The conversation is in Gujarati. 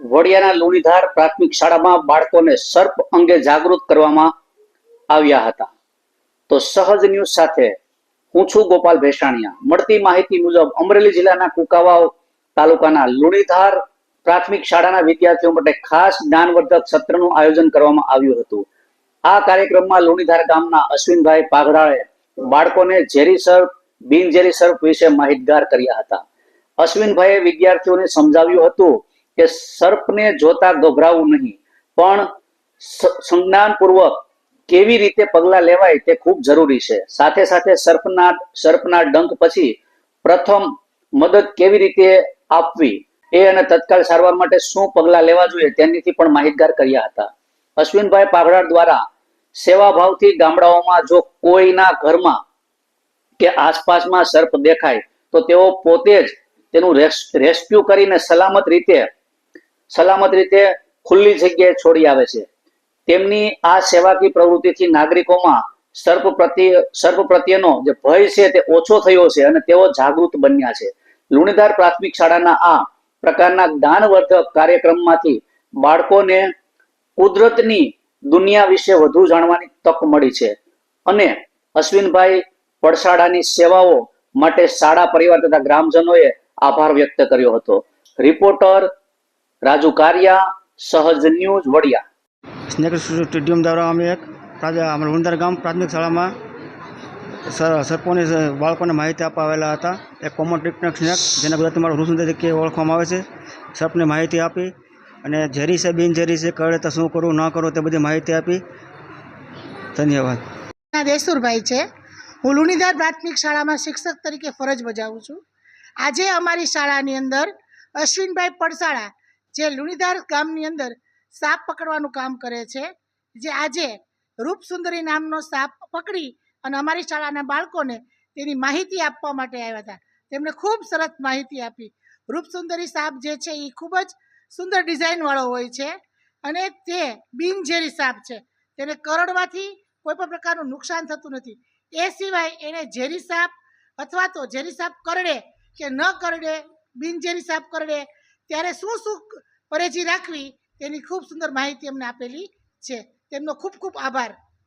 વડિયાના લુણીધાર પ્રાથમિક શાળામાં બાળકોને સર્પ અંગે જાગૃત કરવામાં આવ્યા હતા. તો સહજ ન્યૂઝ સાથે હું છું ગોપાલ ભેસાણીયા. મળતી માહિતી મુજબ અમરેલી જિલ્લાના કુકાવાવ તાલુકાના લુણીધાર પ્રાથમિક શાળાના વિદ્યાર્થીઓ માટે ખાસ જ્ઞાનવર્ધક સત્રનું આયોજન કરવામાં આવ્યું હતું. આ કાર્યક્રમમાં લુણીધાર ગામના અશ્વિનભાઈ પાઘડાએ બાળકોને ઝેરી સર્પ બિનઝેરી સર્પ વિશે માહિતગાર કર્યા હતા. અશ્વિનભાઈએ વિદ્યાર્થીઓને સમજાવ્યું હતું કે સર્પને જોતા ગભરાવું નહીં. પણ સંજ્ઞાનપૂર્વક કેવી રીતે પગલા લેવાય તે ખૂબ જરૂરી છે. સાથે સાથે સર્પના સર્પના ડંખ પછી પ્રથમ મદદ કેવી રીતે આપવી એ અને તત્કાલ સારવાર માટે શું પગલા લેવા જોઈએ તેનીથી પણ માહિતગાર કર્યા હતા. અશ્વિનભાઈ પાઘડા દ્વારા સેવાભાવથી ગામડાઓમાં જો કોઈના ઘરમાં કે આસપાસમાં સર્પ દેખાય, તો તેઓ પોતે જ તેનું રેસ- રેસ્ક્યુ કરીને સલામત રીતે સલામત રીતે ખુલ્લી જગ્યાએ છોડી આવે છે. તેમની આ સેવાકી પ્રવૃત્તિથી નાગરિકોમાં સર્પ પ્રત્યે, સર્પ પ્રત્યેનો જે ભય છે તે ઓછો થયો છે અને તેઓ જાગૃત બન્યા છે. લુણીધાર પ્રાથમિક શાળાના આ પ્રકારના જ્ઞાનવર્ધક કાર્યક્રમમાંથી બાળકોને કુદરતની દુનિયા વિશે વધુ જાણવાની તક મળી છે અને અશ્વિનભાઈ પડશાળાની સેવાઓ માટે શાળા પરિવાર તથા ગ્રામજનોએ આભાર વ્યક્ત કર્યો હતો. રિપોર્ટર રાજુ કારિયા સહજ ન્યૂઝ વડિયા. સ્નેક સ્ટેડિયમ દ્વારા અમે એક અમારા લુંદર ગામ પ્રાથમિક શાળામાં સર સર્પોની બાળકોને માહિતી આપવા આવેલા હતા. એક કોમન ટ્રીટમેન્ટ સ્નેક જેના ગુજરાતીમાં રૂસુંદર તરીકે ઓળખવામાં આવે છે. સર્પને માહિતી આપી અને ઝેરી છે બિનઝેરી છે કઈ રીતે શું કરવું ન કરવું તે બધી માહિતી આપી. ધન્યવાદ. ના દેસુરભાઈ છે. હું લુણીધાર પ્રાથમિક શાળામાં શિક્ષક તરીકે ફરજ બજાવું છું. આજે અમારી શાળાની અંદર અશ્વિનભાઈ પડસાળા જે લુણીધાર ગામની અંદર સાપ પકડવાનું કામ કરે છે, જે આજે રૂપસુંદરી નામનો સાપ પકડી અને અમારી શાળાના બાળકોને તેની માહિતી આપવા માટે આવ્યા હતા. તેમણે ખૂબ સરસ માહિતી આપી. રૂપસુંદરી સાપ જે છે એ ખૂબ જ સુંદર ડિઝાઇનવાળો હોય છે અને તે બિનઝેરી સાપ છે. તેને કરડવાથી કોઈ પણ પ્રકારનું નુકસાન થતું નથી. એ સિવાય એને ઝેરી સાપ અથવા તો ઝેરી સાપ કરડે કે ન કરડે, બિનઝેરી સાપ કરડે, ત્યારે શું શું પરેજી રાખવી તેની ખૂબ સુંદર માહિતી અમને આપેલી છે. તેમનો ખૂબ ખૂબ આભાર.